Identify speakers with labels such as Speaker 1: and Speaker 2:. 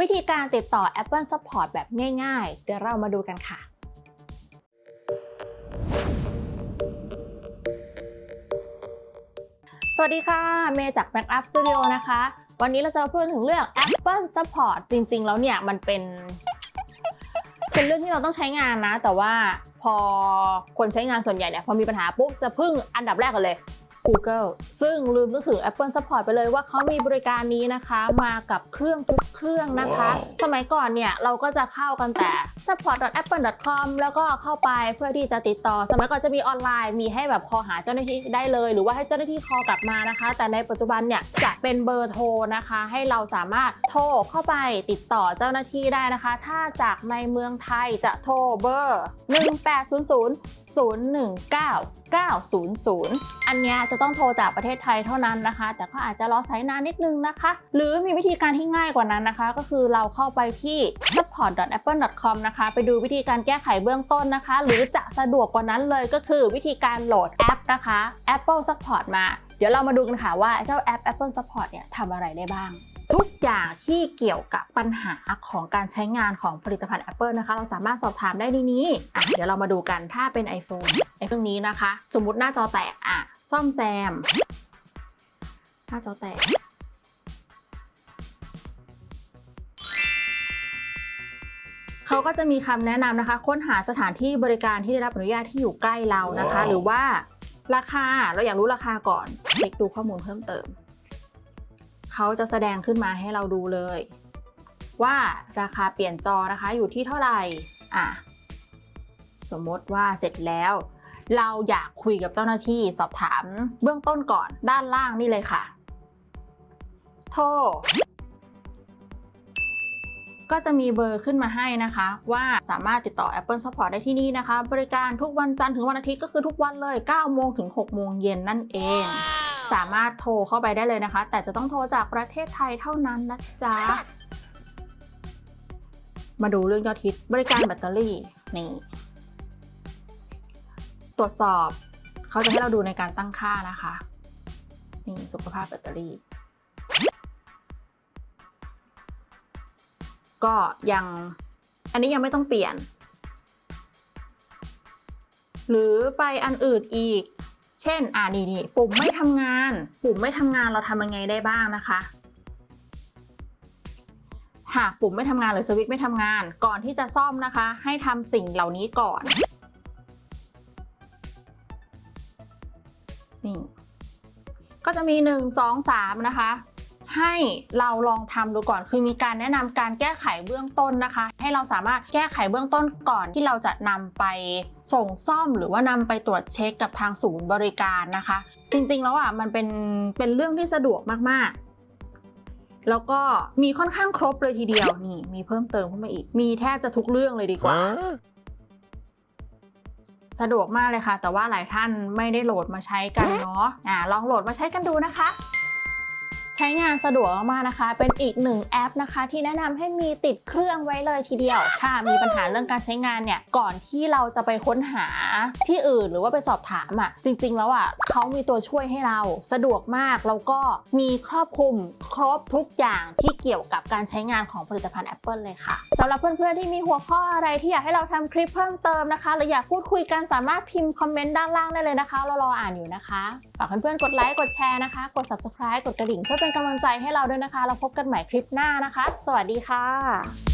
Speaker 1: วิธีการติดต่อ Apple Support แบบง่ายๆ เดี๋ยวเรามาดูกันค่ะ สวัสดีค่ะ เมย์จาก Backup Studio นะคะ วันนี้เราจะมาพูดถึงเรื่อง Apple Support จริงๆ แล้วเนี่ยมันเป็น เป็นเรื่องที่เราต้องใช้งานนะ แต่ว่าพอคนใช้งานส่วนใหญ่เนี่ยพอมีปัญหาปุ๊บจะพึ่งอันดับแรกกันเลย Google ซึ่งลืมนึกถึง Apple Support ไปเลยว่าเขามีบริการนี้นะคะมากับเครื่องทุกเครื่องนะคะ
Speaker 2: ว้าว
Speaker 1: สมัยก่อนเนี่ยเราก็จะเข้ากันแต่ support.apple.com แล้วก็เข้าไปเพื่อที่จะติดต่อ สมัยก่อนจะมีออนไลน์มีให้แบบคอหาเจ้าหน้าที่ได้เลย หรือว่าให้เจ้าหน้าที่คอกลับมานะคะ แต่ในปัจจุบันเนี่ยจะเป็นเบอร์โทรนะคะ ให้เราสามารถโทรเข้าไปติดต่อเจ้าหน้าที่ได้นะคะ ถ้าจากในเมืองไทยจะโทรเบอร์ 1800 019 900 อันเนี้ยจะต้องโทรจากประเทศไทยเท่านั้นนะคะ แต่ก็อาจจะรอสายนานนิดนึงนะคะ หรือมีวิธีการที่ง่ายกว่านั้นนะคะ ก็คือเราเข้าไปที่ support.apple.com นะคะ ไปดูวิธีการแก้ไขเบื้องต้นนะคะ หรือจะสะดวกกว่านั้นเลยก็คือวิธีการโหลดแอปนะคะ Apple Support มา เดี๋ยวเรามาดูกันค่ะว่าเจ้าแอป Apple Support เนี่ยทำอะไรได้บ้าง ทุกอย่างที่เกี่ยวกับปัญหาของการใช้งานของผลิตภัณฑ์ Apple นะคะ เราสามารถสอบถามได้ในนี้อะเดี๋ยวเรามาดูกันถ้าเป็น iPhone ไอ้เครื่องนี้นะคะ สมมุติหน้าจอแตกอะซ่อมแซม หน้าจอแตกเขาก็จะมีคำแนะนำนะคะ ค้นหาสถานที่บริการที่ได้รับอนุญาตที่อยู่ใกล้เรานะคะ
Speaker 2: ว้าว
Speaker 1: หรือว่าราคาเราอยากรู้ราคาก่อนเช็คดูข้อมูลเพิ่มเติม เขาจะแสดงขึ้นมาให้เราดูเลย ว่าราคาเปลี่ยนจอนะคะอยู่ที่เท่าไหร่อะสมมติว่าเสร็จแล้ว เราอยากคุยกับเจ้าหน้าที่สอบถามเบื้องต้นก่อนด้านล่างนี่เลยค่ะ โทรก็จะมีเบอร์ขึ้นมาให้นะคะ ว่าสามารถติดต่อ Apple Support ได้ที่นี่นะคะ บริการทุกวันจันทร์ถึงวันอาทิตย์ก็คือทุกวันเลย 9 โมงถึง 6 โมงเย็นนั่นเอง สามารถโทรเข้าไปได้เลยนะคะ แต่จะต้องโทรจากประเทศไทยเท่านั้นนะจ๊ะ มาดูเรื่องยอดฮิตบริการแบตเตอรี่นี่ตรวจสอบเขาจะให้เราดูในการตั้งค่านะคะนี่สุขภาพแบตเตอรี่ ก็ยังอันนี้ยังไม่ต้องเปลี่ยน หรือไปอันอื่นอีก เช่น อ่านี่นี่ปุ่มไม่ทำงาน ปุ่มไม่ทำงานเราทำยังไงได้บ้างนะคะ หากปุ่มไม่ทำงานหรือสวิตช์ไม่ทำงาน ก่อนที่จะซ่อมนะคะ ให้ทำสิ่งเหล่านี้ก่อน นี่ ก็จะมี 1 2 3 นะคะ ให้เราลองทำดูก่อน คือมีการแนะนำการแก้ไขเบื้องต้นนะคะ ให้เราสามารถแก้ไขเบื้องต้นก่อนที่เราจะนำไปส่งซ่อม หรือว่านำไปตรวจเช็คกับทางศูนย์บริการนะคะ จริงๆแล้วอะมันเป็นเป็นเรื่องที่สะดวกมากๆแล้วก็มีค่อนข้างครบเลยทีเดียวนี่ มีเพิ่มเติมขึ้นมาอีก มีแทบจะทุกเรื่องเลยดีกว่า สะดวกมากเลยค่ะ แต่ว่าหลายท่านไม่ได้โหลดมาใช้กันเนาะอ่าลองโหลดมาใช้กันดูนะคะ ใช้งานสะดวกมากๆนะคะ เป็นอีกหนึ่งแอปนะคะ ที่แนะนำให้มีติดเครื่องไว้เลยทีเดียว ถ้ามีปัญหาเรื่องการใช้งานเนี่ย ก่อนที่เราจะไปค้นหาที่อื่นหรือว่าไปสอบถามอะ จริง ๆ แล้วอะเขามีตัวช่วยให้เราสะดวกมาก แล้วก็มีครอบคลุมครบทุกอย่างที่เกี่ยวกับการใช้งานของผลิตภัณฑ์ Apple เลยค่ะสำหรับเพื่อนๆที่มีหัวข้ออะไรที่อยากให้เราทำคลิปเพิ่มเติมนะคะหรืออยากพูดคุยกันสามารถพิมพ์คอมเมนต์ด้านล่างได้เลยนะคะ เรารออ่านอยู่นะคะ ฝากเพื่อนๆกดไลค์กดแชร์นะคะ กด subscribe กดกระดิ่งเพื่อเป็นกำลังใจให้เราด้วยนะคะ เราพบกันใหม่คลิปหน้านะคะ สวัสดีค่ะ